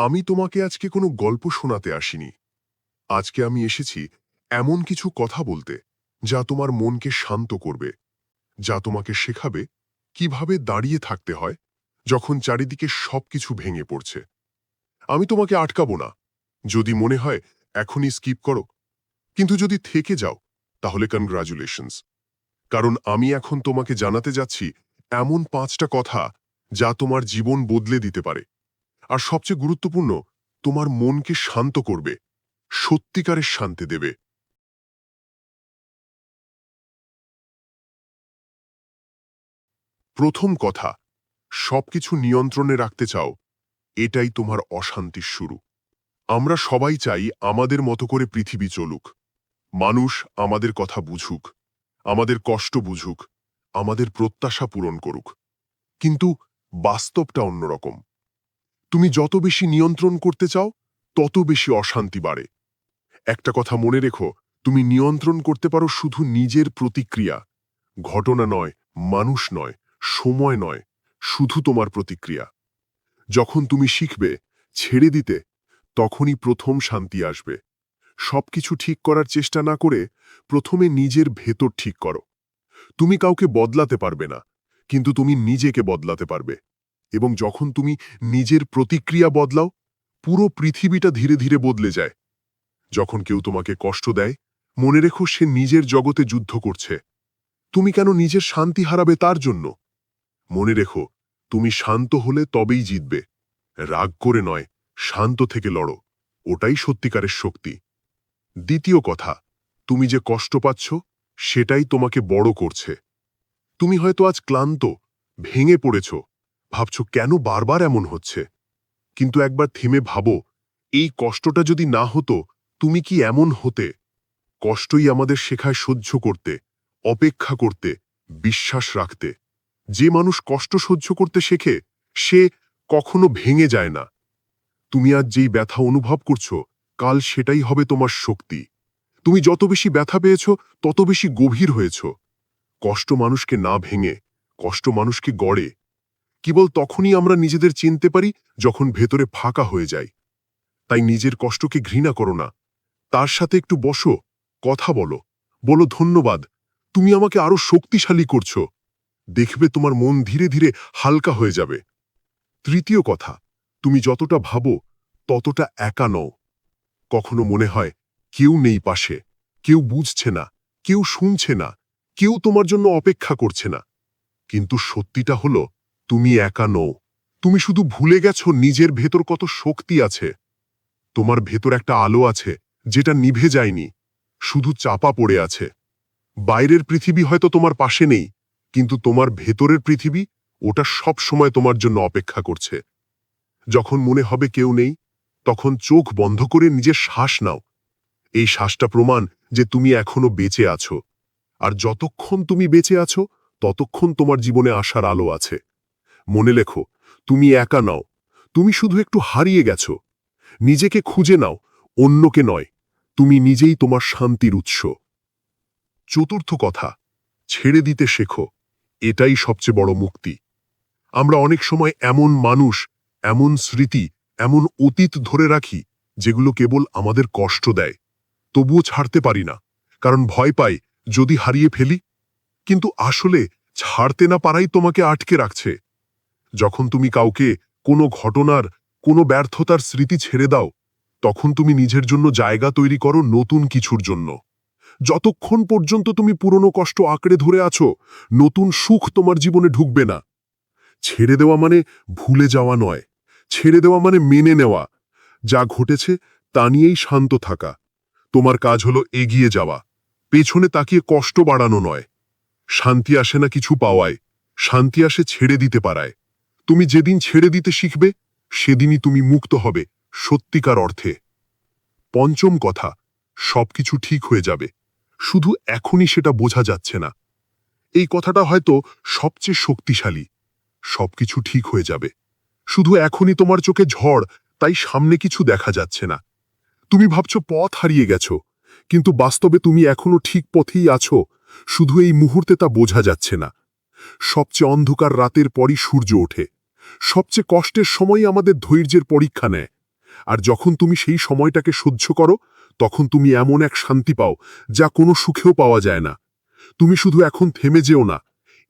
আমি তোমাকে আজকে কোনো গল্প শোনাতে আসিনি। আজকে আমি এসেছি এমন কিছু কথা বলতে, যা তোমার মনকে শান্ত করবে, যা তোমাকে শেখাবে কীভাবে দাঁড়িয়ে থাকতে হয় যখন চারিদিকে সবকিছু ভেঙে পড়ছে। আমি তোমাকে আটকাবো না। যদি মনে হয় এখনই স্কিপ করো, কিন্তু যদি থেকে যাও, তাহলে কনগ্রাচুলেশনস কারণ আমি এখন তোমাকে জানাতে যাচ্ছি এমন পাঁচটা কথা যা তোমার জীবন বদলে দিতে পারে। আর সবচেয়ে গুরুত্বপূর্ণ, তোমার মনকে শান্ত করবে, সত্যিকারের শান্তি দেবে। প্রথম কথা, সবকিছু নিয়ন্ত্রণে রাখতে চাও, এটাই তোমার অশান্তির শুরু। আমরা সবাই চাই আমাদের মতো করে পৃথিবী চলুক। মানুষ আমাদের কথা বুঝুক, আমাদের কষ্ট বুঝুক, আমাদের প্রত্যাশা পূরণ করুক। কিন্তু বাস্তবটা অন্যরকম। তুমি যত বেশি নিয়ন্ত্রণ করতে চাও, তত বেশি অশান্তি বাড়ে। একটা কথা মনে রেখো, তুমি নিয়ন্ত্রণ করতে পারো শুধু নিজের প্রতিক্রিয়া। ঘটনা নয়, মানুষ নয়, সময় নয়, শুধু তোমার প্রতিক্রিয়া। যখন তুমি শিখবে, ছেড়ে দিতে, তখনই প্রথম শান্তি আসবে। সবকিছু ঠিক করার চেষ্টা না করে প্রথমে নিজের ভেতর ঠিক করো। তুমি কাউকে বদলাতে পারবে না, কিন্তু তুমি নিজেকে বদলাতে পারবে। এবং যখন তুমি নিজের প্রতিক্রিয়া বদলাও, পুরো পৃথিবীটা ধীরে ধীরে বদলে যায়। যখন কেউ তোমাকে কষ্ট দেয়, মনে রেখো সে নিজের জগতে যুদ্ধ করছে। তুমি কেন নিজের শান্তি হারাবে তার জন্য? মনে রেখো, তুমি শান্ত হলে তবেই জিতবে। রাগ করে নয়, শান্ত থেকে লড়ো। ওটাই সত্যিকারের শক্তি। দ্বিতীয় কথা, তুমি যে কষ্ট পাচ্ছ, সেটাই তোমাকে বড় করছে। তুমি হয়তো আজ ক্লান্ত, ভেঙে পড়েছ। ভাবছ কেন বারবার এমন হচ্ছে? কিন্তু একবার থেমে ভাবো, এই কষ্টটা যদি না হতো, তুমি কি এমন হতে? কষ্টই আমাদের শেখায় সহ্য করতে, অপেক্ষা করতে, বিশ্বাস রাখতে। যে মানুষ কষ্ট সহ্য করতে শেখে, সে কখনো ভেঙে যায় না। তুমি আজ যেই ব্যথা অনুভব করছ, কাল সেটাই হবে তোমার শক্তি। তুমি যত বেশি ব্যথা পেয়েছ, তত বেশি গভীর হয়েছ। কষ্ট মানুষকে না ভেঙে, কষ্ট মানুষকে গড়ে কেবল তখনই আমরা নিজেদের চিনতে পারি যখন ভেতরে ফাঁকা হয়ে যায় তাই নিজের কষ্টকে ঘৃণা করো না। তার সাথে একটু বসো, কথা বলো বলো ধন্যবাদ, তুমি আমাকে আরও শক্তিশালী করছ। দেখবে তোমার মন ধীরে ধীরে হালকা হয়ে যাবে। তৃতীয় কথা, তুমি যতটা ভাবো, ততটা একা নও। কখনো মনে হয়, কেউ নেই পাশে, কেউ বুঝছে না, কেউ শুনছে না, কেউ তোমার জন্য অপেক্ষা করছে না। কিন্তু সত্যিটা হলো তুমি একা নও। তুমি শুধু ভুলে গেছো নিজের ভেতর কত শক্তি আছে। তোমার ভেতর একটা আলো আছে, যেটা নিভে যায়নি। শুধু চাপা পড়ে আছে। বাইরের পৃথিবী হয়তো তোমার পাশে নেই, কিন্তু তোমার ভেতরের পৃথিবী ওটা সব সময় তোমার জন্য অপেক্ষা করছে। যখন মনে হবে কেউ নেই, তখন চোখ বন্ধ করে নিজের শ্বাস নাও। এই শ্বাসটা প্রমাণ যে তুমি এখনও বেঁচে আছো। আর যতক্ষণ তুমি বেঁচে আছো, ততক্ষণ তোমার জীবনে আসার আলো আছে। মনে লেখো, তুমি একা নাও। তুমি শুধু একটু হারিয়ে গেছো। নিজেকে খুঁজে নাও, অন্যকে নয়, তুমি নিজেই তোমার শান্তির উৎস। চতুর্থ কথা, ছেড়ে দিতে শেখো, এটাই সবচেয়ে বড় মুক্তি। আমরা অনেক সময় এমন মানুষ, এমন স্মৃতি, এমন অতীত ধরে রাখি, যেগুলো কেবল আমাদের কষ্ট দেয়। তবুও ছাড়তে পারি না, কারণ ভয় পাই, যদি হারিয়ে ফেলি। কিন্তু আসলে ছাড়তে না পারাই তোমাকে আটকে রাখছে। যখন তুমি কাউকে কোনো ঘটনার, কোনো ব্যর্থতার স্মৃতি ছেড়ে দাও, তখন তুমি নিজের জন্য জায়গা তৈরি করো নতুন কিছুর জন্য। যতক্ষণ পর্যন্ত তুমি পুরনো কষ্ট আঁকড়ে ধরে আছো, নতুন সুখ তোমার জীবনে ঢুকবে না। ছেড়ে দেওয়া মানে ভুলে যাওয়া নয়। ছেড়ে দেওয়া মানে মেনে নেওয়া। যা ঘটেছে তা নিয়েই শান্ত থাকা। তোমার কাজ হলো এগিয়ে যাওয়া। পেছনে তাকিয়ে কষ্ট বাড়ানো নয়। শান্তি আসে না কিছু পাওয়ায়। শান্তি আসে ছেড়ে দিতে পারায়। তুমি যেদিন ছেড়ে দিতে শিখবে, সেদিনই তুমি মুক্ত হবে সত্যিকার অর্থে। পঞ্চম কথা, সবকিছু ঠিক হয়ে যাবে। শুধু এখনই সেটা বোঝা যাচ্ছে না। এই কথাটা হয়তো সবচেয়ে শক্তিশালী। সবকিছু ঠিক হয়ে যাবে। শুধু এখনই তোমার চোখে ঝড়, তাই সামনে কিছু দেখা যাচ্ছে না। তুমি ভাবছ পথ হারিয়ে গেছো, কিন্তু বাস্তবে তুমি এখনও ঠিক পথেই আছো। শুধু এই মুহূর্তে তা বোঝা যাচ্ছে না। সবচেয়ে অন্ধকার রাতের পরই সূর্য ওঠে। সবচেয়ে কষ্টের সময়ই আমাদের ধৈর্যের পরীক্ষা নেয়। আর যখন তুমি সেই সময়টাকে সহ্য করো, তখন তুমি এমন এক শান্তি পাও যা কোনো সুখেও পাওয়া যায় না। তুমি শুধু এখন থেমে যেও না।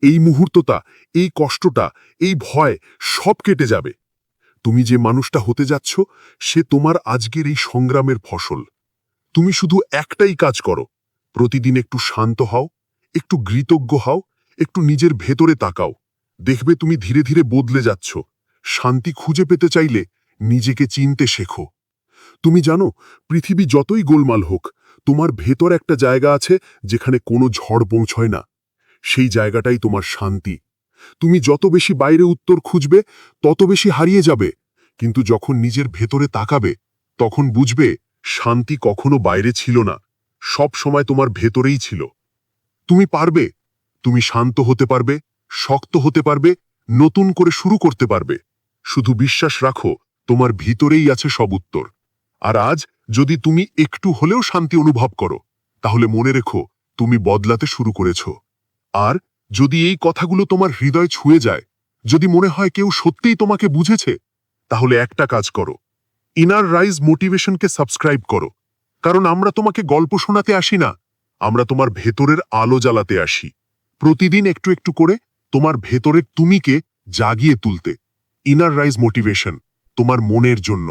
এই মুহূর্তটা, এই কষ্টটা, এই ভয় সব কেটে যাবে। তুমি যে মানুষটা হতে যাচ্ছ, সে তোমার আজকের এই সংগ্রামের ফসল। তুমি শুধু একটাই কাজ করো। প্রতিদিন একটু শান্ত হও, একটু কৃতজ্ঞ হও একটু নিজের ভেতরে তাকাও। দেখবে তুমি ধীরে ধীরে বদলে যাচ্ছ। শান্তি খুঁজে পেতে চাইলে নিজেকে চিনতে শেখো। তুমি জানো, পৃথিবী যতই গোলমাল হোক, তোমার ভেতর একটা জায়গা আছে যেখানে কোনো ঝড় পৌঁছয় না। সেই জায়গাটাই তোমার শান্তি। তুমি যত বেশি বাইরে উত্তর খুঁজবে, তত বেশি হারিয়ে যাবে। কিন্তু যখন নিজের ভেতরে তাকাবে, তখন বুঝবে শান্তি কখনো বাইরে ছিল না। সব সময় তোমার ভেতরেই ছিল। তুমি পারবে। তুমি শান্ত হতে পারবে, শক্ত হতে পারবে, নতুন করে শুরু করতে পারবে। শুধু বিশ্বাস রাখো, তোমার ভিতরেই আছে সব উত্তর। আর আজ যদি তুমি একটু হলেও শান্তি অনুভব করো, তাহলে মনে রেখো, তুমি বদলাতে শুরু করেছ। আর যদি এই কথাগুলো তোমার হৃদয় ছুঁয়ে যায়, যদি মনে হয় কেউ সত্যিই তোমাকে বুঝেছে, তাহলে একটা কাজ করো। ইনার রাইজ মোটিভেশনকে সাবস্ক্রাইব করো। কারণ আমরা তোমাকে গল্প শোনাতে আসি না, আমরা তোমার ভেতরের আলো জ্বালাতে আসি। প্রতিদিন একটু একটু করে তোমার ভেতরের তুমিকে জাগিয়ে তুলতে। ইনার রাইজ মোটিভেশন তোমার মনের জন্য।